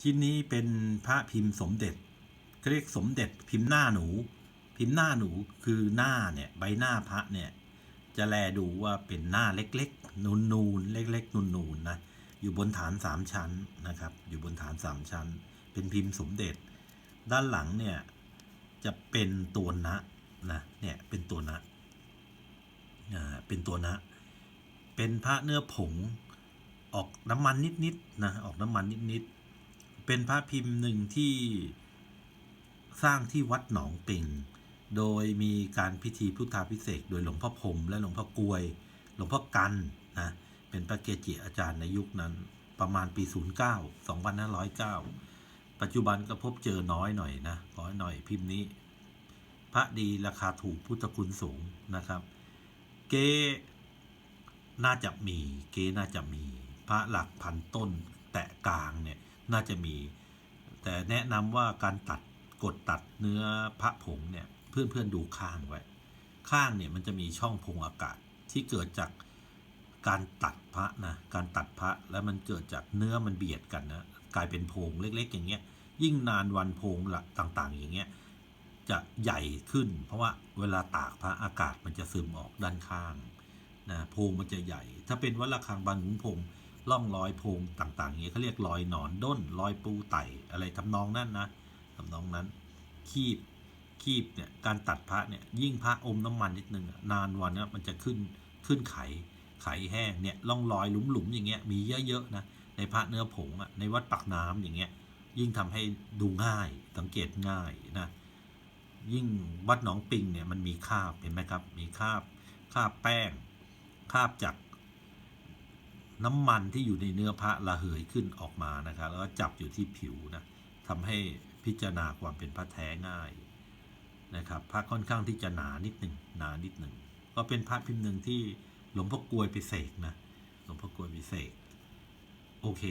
ชิ้นนี้เป็นพระพิมพ์สมเด็จเรียกสมเด็จพิมพ์หน้าหนู พิมพ์หน้าหนูคือหน้าเนี่ยใบหน้าพระเนี่ยจะแลดูว่าเป็นหน้าเล็กๆ นูนๆเล็กๆ นูนๆนนะอยู่บนฐานสามชั้นนะครับ อยู่บนฐานสามชั้น เป็นพิมพ์สมเด็จ ด้านหลังเนี่ยจะเป็นตัวนะนะเนี่ยเป็นตัวนะอ่าเป็นตัวนะ เป็นพระเนื้อผงออกน้ำมันนิดๆนะออกน้ำมันนิดๆ เป็นพระพิมพ์หนึ่งที่สร้างที่วัดหนองปิงโดยมีการพิธีพุทธาพิเศษโดยหลวงพ่อพรมและหลวงพ่อกลวย หลวงพ่อกันนะเป็นพระเกจิอาจารย์ในยุคนั้นประมาณปี 09 2509 ปัจจุบันก็พบเจอน้อยหน่อยนะน้อยหน่อยพิมพ์นี้ พระดีราคาถูกพุทธคุณสูงนะครับ เกน่าจะมี เกน่าจะมี พระหลักพันต้นแตะกลางเนี่ย น่าจะมี แต่แนะนำว่าการตัดกดตัดเนื้อพระผงเนี่ยเพื่อนๆดูข้างไว้ ข้างเนี่ยมันจะมีช่องพงอากาศที่เกิดจากการตัดพระนะการตัดพระแล้วมันเกิดจากเนื้อมันเบียดกันนะกลายเป็นโพงเล็ก ๆ อย่างเงี้ยยิ่งนานวันโพงละต่างๆ อย่างเงี้ยจะใหญ่ขึ้น เพราะว่าเวลาตากพระอากาศมันจะซึมออกด้านข้างนะโพงมันจะใหญ่ ถ้าเป็นวัดระฆังบางขุนพรม ร่องรอยโพงต่างๆอย่างเงี้ยเขาเรียกรอยหนอนด้นรอยปูไตอะไรทำนองนั้นนะทำนองนั้นคีบคีบเนี่ยการตัดพระเนี่ยยิ่งพระอมน้ำมันนิดนึงนานวันนะมันจะขึ้นขึ้นไขไขแห้งเนี่ยร่องรอยหลุมๆอย่างเงี้ยมีเยอะๆนะในพระเนื้อผงอะในวัดปักน้ำอย่างเงี้ยยิ่งทำให้ดูง่ายสังเกตง่ายนะยิ่งวัดหนองปิงเนี่ยมันมีคาบเห็นไหมครับ มีคาบคาบแป้งคาบจาก น้ำมันที่อยู่ในเนื้อพระระเหยขึ้นออกมานะครับแล้วก็จับอยู่ที่ผิวนะทำให้พิจารณาความเป็นพระแท้ง่ายนะครับพระค่อนข้างที่จะหนานิดหนึ่งหนานิดหนึ่งก็เป็นพระพิมพ์หนึ่งที่หลวงพ่อกลวยไปเสกนะหลวงพ่อกลวยไปเสกโอเค